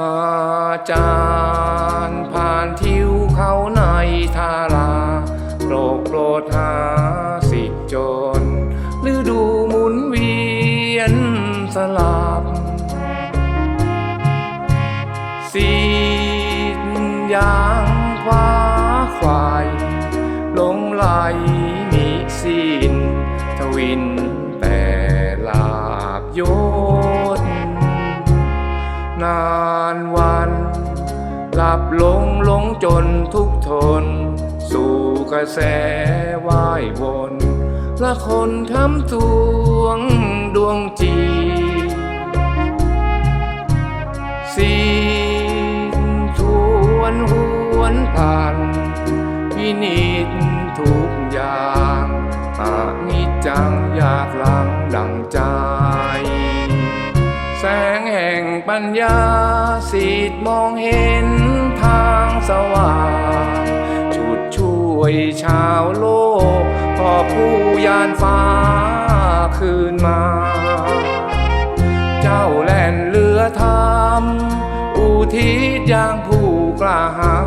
อาจารย์ผ่านทิวเขาในทาราโปรดโปรดหาสิจนหรือดูหมุนเวียนสลับสียางคว้าควายลงไหลมีสินทวินแต่ลาบโย นานวัน หลับลงลงจนทุกทน สู่กระแสว่ายวนละคนทำตวงดวงจีสีทวนหวนผ่านวินิจทุกอย่างอานิจังอยากลังดังจแสงแห่ง ปัญญาสีดมองเห็นทางสว่างชุดช่วยชาวโลกพอผู้ยานฟ้าคืนมา เจ้าแล่นเรือทำอุทิศอย่างผู้กล้าหา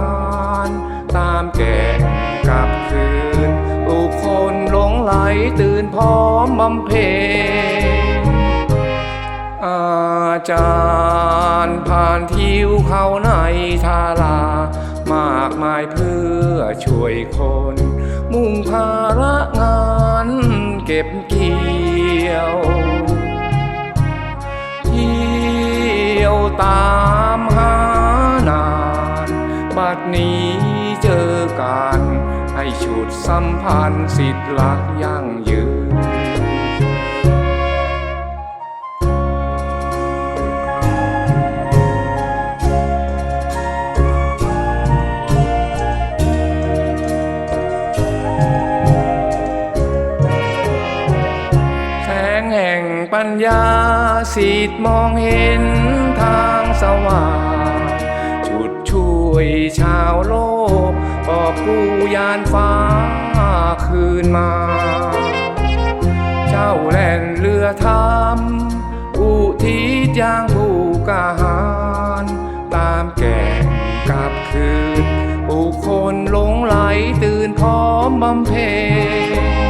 ญตามแก่กลับคืนผู้คนหลงไหลตื่นพร้อมบำเพ็ญ จารย์ ผ่านทิวเขาในทารา มากมายเพื่อช่วยคน มุ่งภาระงานเก็บเกี่ยวเที่ยวตามหานาน บัดนี้เจอกัน ให้ฉุดสัมพันธ์สิทธิ์หลักยั่งยืน ปัญญาสีดมองเห็นทางสว่างชุดช่วยชาวโลกปอบกู้ยานฟ้าคืนมา เจ้าแล่นเรือทำอุทิศย่างผู้กาหาญตามแก่งกลับคืนผู้คนหลงไหลตื่นพร้อมบำเพ็ญ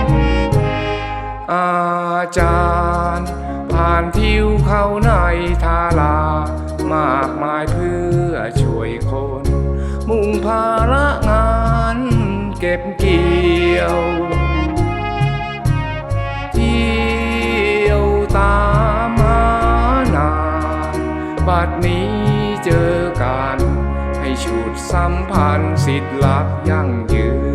อาจารย์ ทิวเขาในทาลา มากมายเพื่อช่วยคน มุ่งภาระงานเก็บเกี่ยว เที่ยวตามหานานบัดนี้เจอกัน ให้ฉุดสัมพันธ์สิทธิ์หลักยั่งยืน